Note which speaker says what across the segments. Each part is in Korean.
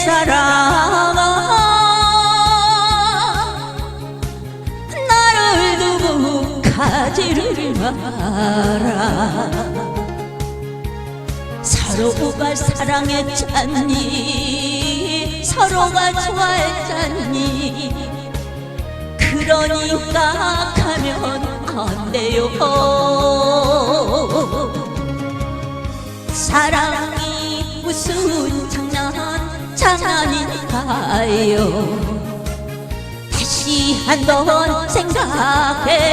Speaker 1: 내 사랑아 나를 두고 가지를 마라. 서로가 사랑했잖니? 서로가 좋아했잖니? 그러니까 가면 안 돼요. 사랑이 무슨 가요 다시 한번 생각해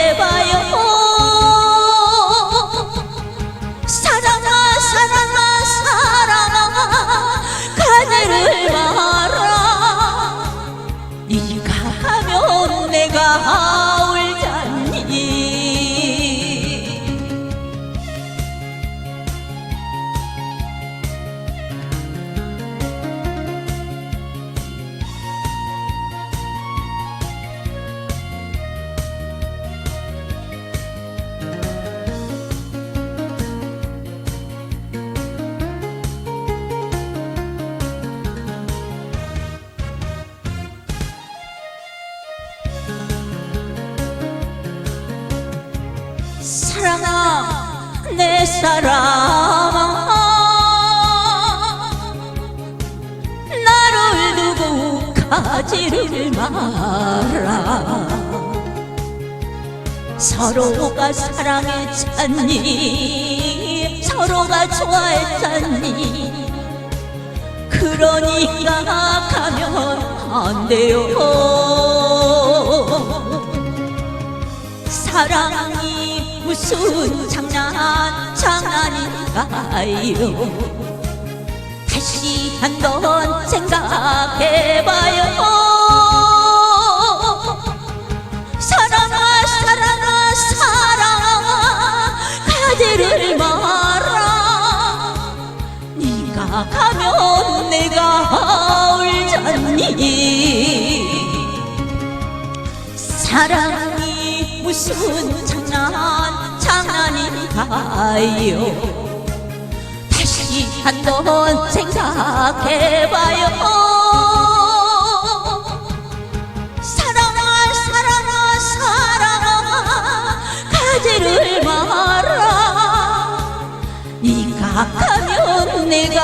Speaker 1: 사랑아 내 사랑아. 나를 두고 가지를 마라 서로가 사랑했잖니 서로가 좋아했잖니. 그러니까 가면 안 돼요. 사랑이 무슨 장난 장난인가요? 다시 한번 생각해봐요. 사랑아 사랑아 사랑아 가지를 마라 네가 가면 내가 울잖니. 사랑이 무슨 장난 가요. 다시 한 번 생각해봐요. 사랑아 사랑아 사랑아 가지를 마라. 네가 가면 내가